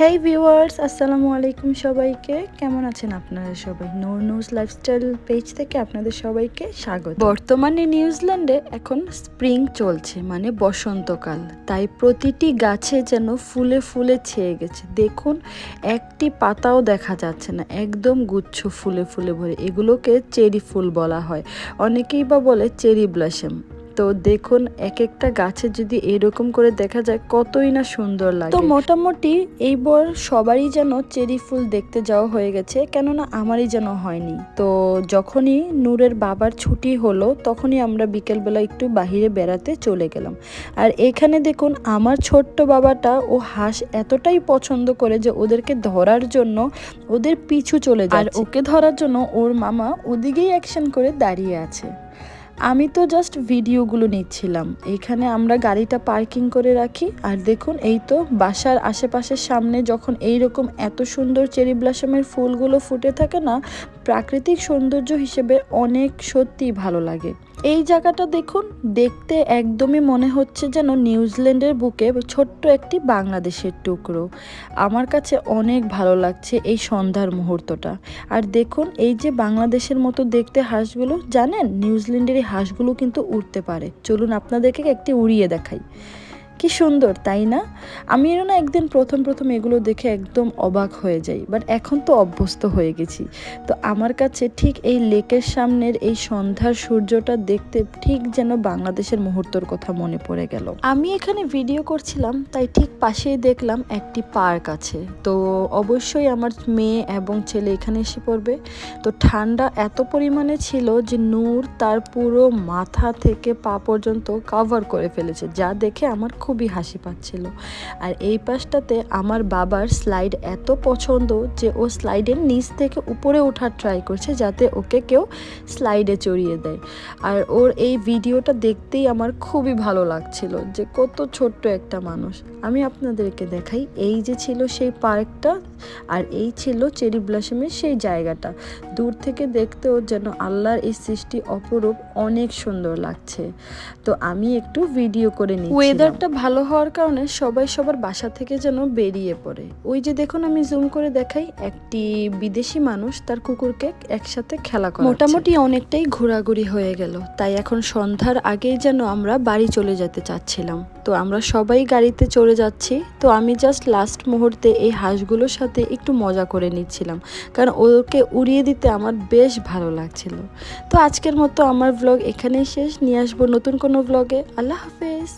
হেই viewers আসসালামু আলাইকুম সবাইকে। কেমন আছেন আপনারা সবাই? নোর নিউজ লাইফস্টাইল পেজ থেকে আপনাদের সবাইকে স্বাগত। বর্তমানে নিউজিল্যান্ডে এখন স্প্রিং চলছে মানে বসন্তকাল। তাই প্রতিটি গাছে যেন ফুলে ফুলে ছেয়ে গেছে। দেখুন, একটি পাতাও দেখা যাচ্ছে না। একদম গুচ্ছ ফুলে ফুলে ভরে। এগুলোকে চেরি ফুল বলা হয়। অনেকেই বা বলে চেরি ব্লাসম। তো দেখুন এক একটা গাছে যদি এরকম করে দেখা যায় কতই না সুন্দর লাগে। তো মোটামুটি এইবার সবারই যেন চেরি ফুল দেখতে যাওয়া হয়ে গেছে কেননা আমারই যেন হয়নি। তো যখনই নূরের বাবার ছুটি হলো তখনই আমরা বিকেলবেলা একটু বাহিরে বেড়াতে চলে গেলাম। আর এখানে দেখুন আমার ছোট্ট বাবাটা ও হাঁস এতটাই পছন্দ করে যে ওদেরকে ধরার জন্য ওদের পিছু চলে যায় আর ওকে ধরার জন্য ওর মামা ওদিকেই অ্যাকশন করে দাঁড়িয়ে আছে। আমি তো জাস্ট ভিডিওগুলো নিচ্ছিলাম। এখানে আমরা গাড়িটা পার্কিং করে রাখি। আর দেখুন, এই তো বাসার আশেপাশের সামনে যখন এই রকম এত সুন্দর চেরি ব্লাসমের ফুলগুলো ফুটে থাকে না প্রাকৃতিক সৌন্দর্য হিসেবে অনেক সত্যিই ভালো লাগে। এই জায়গাটা দেখুন, দেখতে একদমই মনে হচ্ছে যেন নিউজিল্যান্ডের বুকে ছোট্ট একটি বাংলাদেশের টুকরো। আমার কাছে অনেক ভালো লাগছে এই সন্ধ্যার মুহূর্তটা। আর দেখুন, এই যে বাংলাদেশের মতো দেখতে হাঁসগুলো, জানেন? নিউজিল্যান্ডের এই হাঁসগুলো কিন্তু উড়তে পারে। চলুন আপনাদেরকে একটি উড়িয়ে দেখাই। কি সুন্দর, তাই না? আমি না একদিন প্রথম প্রথম এগুলো দেখে একদম অবাক হয়ে যাই বাট এখন তো অভ্যস্ত হয়ে গেছি। তো আমার কাছে ঠিক এই লেকের সামনের এই সন্ধ্যার সূর্যটা দেখতে ঠিক যেন বাংলাদেশের মুহূর্তর কথা মনে পড়ে গেল। আমি এখানে ভিডিও করছিলাম, তাই ঠিক পাশেই দেখলাম একটি পার্ক আছে। তো অবশ্যই আমার মেয়ে এবং ছেলে এখানে এসে পড়বে। তো ঠান্ডা এত পরিমাণে ছিল যে নূর তার পুরো মাথা থেকে পা পর্যন্ত কভার করে ফেলেছে। যা দেখে আমার খুবই হাসি পাচ্ছিল। আর এই পাশটাতে আমার বাবার স্লাইড এত পছন্দ যে ও স্লাইডের নিচ থেকে উপরে ওঠার ট্রাই করছে যাতে ওকে কেউ স্লাইডে চড়িয়ে দেয়। আর ওর এই ভিডিওটা দেখতেই আমার খুবই ভালো লাগছিল যে কত ছোট্ট একটা মানুষ। আমি আপনাদেরকে দেখাই, এই যে ছিল সেই পার্কটা আর এই ছিল চেরি ব্লাসমের সেই জায়গাটা। দূর থেকে দেখতেও যেন আল্লাহর এই সৃষ্টি অপরূপ, অনেক সুন্দর লাগছে। তো আমি একটু ভিডিও করে নিই ওয়েদারটা ভালো হওয়ার কারণে সবাই সবার বাসা থেকে যেন বেরিয়ে পড়ে। ওই যে দেখুন, আমি জুম করে দেখাই, একটি বিদেশি মানুষ তার কুকুরকে একসাথে খেলা করে মোটামুটি অনেকটাই ঘোরাঘুরি হয়ে গেল। তাই এখন সন্ধ্যার আগেই যেন আমরা বাড়ি চলে যেতে চাচ্ছিলাম। তো আমরা সবাই গাড়িতে চলে যাচ্ছি। তো আমি জাস্ট লাস্ট মুহূর্তে এই হাঁসগুলোর সাথে একটু মজা করে নিচ্ছিলাম। কারণ ওকে উড়িয়ে দিতে আমার বেশ ভালো লাগছিল। তো আজকের মতো আমার ব্লগ এখানেই শেষ। নিয়ে আসব নতুন কোনো ব্লগে আল্লাহ হাফেজ।